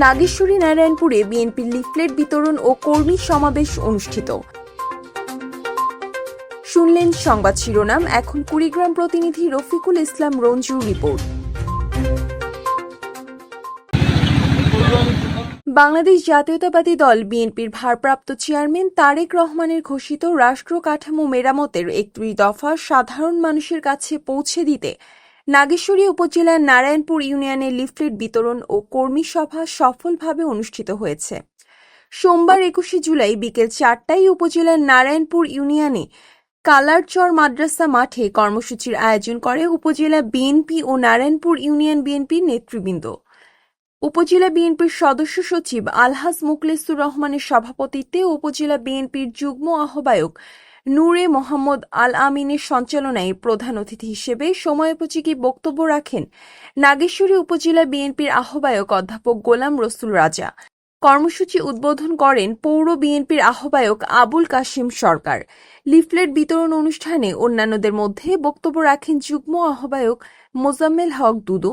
নাগেশ্বরী নারায়ণপুরে বিএনপির লিফলেট বিতরণ ও কর্মী সমাবেশ অনুষ্ঠিত। শুনলেন সংবাদ শিরোনাম, এখন কুড়িগ্রাম প্রতিনিধি রফিকুল ইসলাম রঞ্জুর রিপোর্ট। বাংলাদেশ জাতীয়তাবাদী দল বিএনপির ভারপ্রাপ্ত চেয়ারম্যান তারেক রহমানের ঘোষিত রাষ্ট্র কাঠামো মেরামতের একত্রিশ দফা সাধারণ মানুষের কাছে পৌঁছে দিতে নাগেশ্বরী উপজেলার নারায়ণপুর ইউনিয়নে লিফলেট বিতরণ ও কর্মী সভা সফলভাবে অনুষ্ঠিত হয়েছে। সোমবার একুশে জুলাই বিকেল চারটায় উপজেলার নারায়ণপুর ইউনিয়নে কালারচর মাদ্রাসা মাঠে কর্মসূচির আয়োজন করে উপজেলা বিএনপি ও নারায়ণপুর ইউনিয়ন বিএনপির নেতৃবৃন্দ। উপজেলা বিএনপির সদস্য সচিব আলহাজ মুকলেসুর রহমানের সভাপতিত্বে উপজেলা বিএনপির যুগ্ম আহ্বায়ক নূরে মোহাম্মদ আল আমিনের সঞ্চালনায় প্রধান অতিথি হিসেবে সময়োপযোগী বক্তব্য রাখেন নাগেশ্বরী উপজেলা বিএনপির আহ্বায়ক অধ্যাপক গোলাম রসুল রাজা। কর্মসূচি উদ্বোধন করেন পৌর বিএনপির আহ্বায়ক আবুল কাশিম সরকার। লিফলেট বিতরণ অনুষ্ঠানে অন্যান্যদের মধ্যে বক্তব্য রাখেন যুগ্ম আহ্বায়ক মোজাম্মেল হক দুদু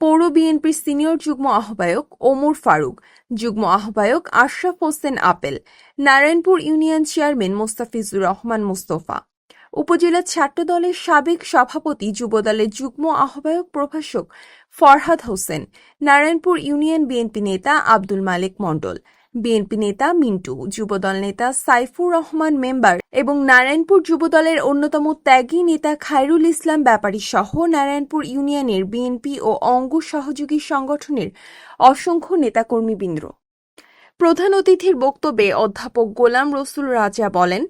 পৌর বিএনপির সিনিয়র যুগ্ম আহ্বায়ক ওমর ফারুক, যুগ্ম আহ্বায়ক আশরাফ হোসেন আপেল, নারায়ণপুর ইউনিয়ন চেয়ারম্যান মোস্তাফিজুর রহমান মোস্তফা। উপজেলা ছাত্র দলের সাবেক সভাপতি যুবদলের যুগ্ম আহ্বায়ক প্রভাষক ফরহাদ হোসেন, নারায়ণপুর ইউনিয়ন বিএনপি নেতা আব্দুল মালিক মণ্ডল বিএনপি নেতা মিন্টু, যুবদল নেতা সাইফুর রহমান মেম্বার এবং নারায়ণপুর যুবদলের অন্যতম ত্যাগী নেতা খায়রুল ইসলাম ব্যাপারী সহ নারায়ণপুর ইউনিয়নের বিএনপি ও অঙ্গ সহযোগী সংগঠনের অসংখ্য নেতাকর্মীবৃন্দ। প্রধান অতিথির বক্তব্যে অধ্যাপক গোলাম রসুল রাজা বলেন,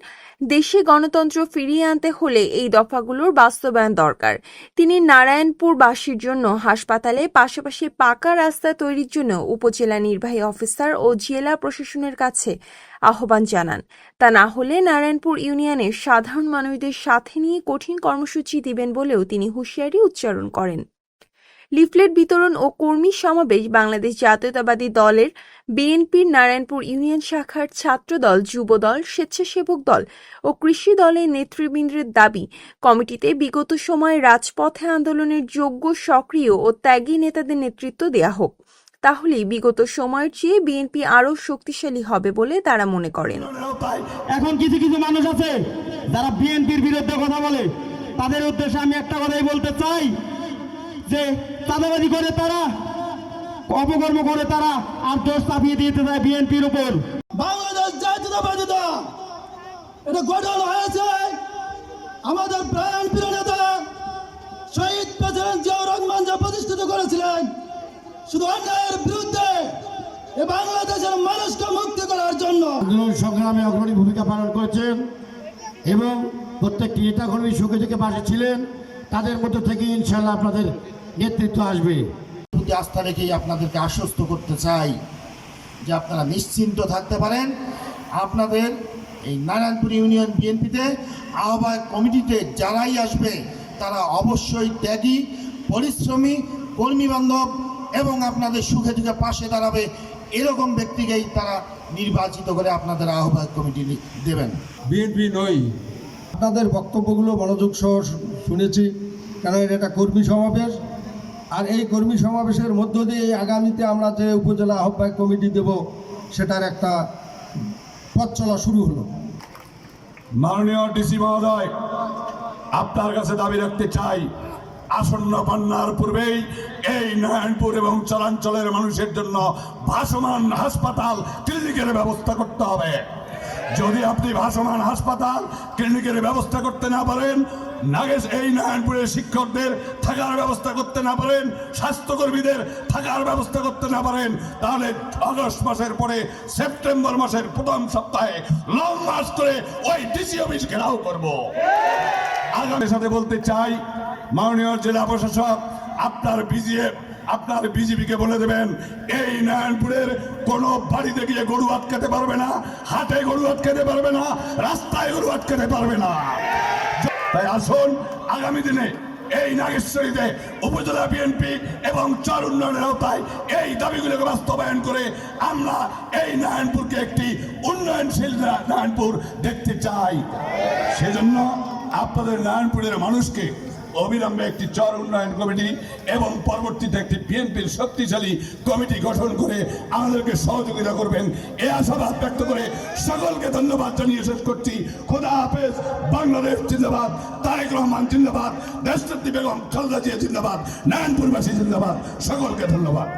দেশে গণতন্ত্র ফিরিয়ে আনতে হলে এই দফাগুলোর বাস্তবায়ন দরকার। তিনি নারায়ণপুরবাসীর জন্য হাসপাতালে, পাশাপাশি পাকা রাস্তা তৈরির জন্য উপজেলা নির্বাহী অফিসার ও জেলা প্রশাসনের কাছে আহ্বান জানান। তা না হলে নারায়ণপুর ইউনিয়নের সাধারণ মানুষদের সাথে নিয়ে কঠিন কর্মসূচি দিবেন বলেও তিনি হুঁশিয়ারি উচ্চারণ করেন। লিফলেট বিতরণ ও কর্মী সমাবেশ বাংলাদেশ জাতীয়তাবাদী দলের বিএনপির নারায়ণপুর ইউনিয়ন শাখার ছাত্রদল, যুবদল, স্বেচ্ছাসেবক দল ও কৃষি দলের নেতৃবৃন্দের দাবি, কমিটিতে বিগত সময়ে রাজপথে আন্দোলনের যোগ্য, সক্রিয় ও ত্যাগী নেতাদের নেতৃত্ব দেয়া হোক। তাহলেই বিগত সময়ের চেয়ে বিএনপি আরও শক্তিশালী হবে বলে তারা মনে করেন। এখন কিছু কিছু মানুষ আছে যারা বিএনপির বিরুদ্ধে কথা বলে। তাদের উদ্দেশ্যে আমি একটা কথাই বলতে চাই। যে চাঁদাবাজি করে তারা অপকর্ম করে তারা আর দোষ চাপিয়ে দিতে চায় বিএনপির উপর। বাংলাদেশ জাতীয়তাবাদী দল এটা গঠন হয়েছে আমাদের প্রাণ প্রিয় নেতা শহীদ প্রেসিডেন্ট জিয়াউর রহমান যা প্রতিষ্ঠিত করেছিলেন। শুধু অন্যায়ের বিরুদ্ধে এ বাংলাদেশের মানুষকে মুক্তি করার জন্য। আন্দোলন সংগ্রামে অগ্রণী ভূমিকা পালন করেছেন এবং প্রত্যেকটি নেতাকর্মী সুখে থেকে পাশে ছিলেন। তাদের মধ্যে থেকে ইনশাল্লাহ আপনাদের নেতৃত্ব আসবে। প্রতি আস্থা রেখেই আপনাদেরকে আশ্বস্ত করতে চাই যে আপনারা নিশ্চিন্ত থাকতে পারেন আপনাদের এই নারায়ণপুর ইউনিয়ন বিএনপিতে আহ্বায়ক কমিটিতে যারাই আসবে তারা অবশ্যই ত্যাগী পরিশ্রমী কর্মী বান্ধব এবং আপনাদের সুখে দুঃখে পাশে দাঁড়াবে এরকম ব্যক্তিকেই তারা নির্বাচিত করে আপনাদের আহ্বায়ক কমিটি দেবেন। বিএনপি নই। আপনাদের বক্তব্যগুলো মনোযোগ সহ শুনেছি। কারণ এটা একটা কর্মী সমাবেশ? আর এই কর্মী সমাবেশের মধ্য দিয়ে আগামীতে আমরা যে উপজেলা আহ্বায়ক কমিটি দেব, সেটার একটা পথ চলা শুরু হলো। মাননীয় ডিসি মহোদয়, আপনার কাছে দাবি রাখতে চাই, আসন্ন বন্যার পূর্বেই এই নারায়ণপুর এবং চরাঞ্চলের মানুষের জন্য ভাসমান হাসপাতাল, ক্লিনিকের ব্যবস্থা করতে হবে। যদি আপনি ভাসমান হাসপাতাল, ক্লিনিকের ব্যবস্থা করতে না পারেন, নাগেশ এই নারায়ণপুরের শিক্ষকদের থাকার ব্যবস্থা করতে না পারেন, স্বাস্থ্যকর্মীদের থাকার ব্যবস্থা করতে না পারেন, তাহলে আগস্ট মাসের পরে, সেপ্টেম্বর মাসের প্রথম সপ্তাহে লং মার্চ করে ওই ডিসি অফিস ঘেরাও করব। আগামী সাথে বলতে চাই, মাননীয় জেলা প্রশাসক, আপনার বিজিএফ আপনার বিজেপিকে বলে দেবেন, এই নারায়ণপুরের কোন বাড়িতে গিয়ে গরু আটকাতে পারবে না, হাটে গরু আটকাতে পারবে না, রাস্তায় গরু আটকাতে পারবে না। তাই আসুন, আগামী দিনে এই নাগেশ্বরীতে উপজেলা বিএনপি এবং চর উন্নয়নের আওতায় এই দাবিগুলোকে বাস্তবায়ন করে আমরা এই নারায়ণপুরকে একটি উন্নয়নশীল নারায়ণপুর দেখতে চাই। সেজন্য আপনাদের নারায়ণপুরের মানুষকে অবিলম্বে একটি চর উন্নয়ন কমিটি এবং পরবর্তীতে একটি বিএনপির শক্তিশালী কমিটি গঠন করে আমাদেরকে সহযোগিতা করবেন। এ আশাবাদ ব্যক্ত করে সকলকে ধন্যবাদ জানিয়ে শেষ করছি। খোদা হাফেজ, বাংলাদেশ জিন্দাবাদ, তারেক রহমান জিন্দাবাদ দেশনেত্রী বেগম খালদাজিয়া জিন্দাবাদ, নারায়ণপুরবাসী জিন্দাবাদ। সকলকে ধন্যবাদ।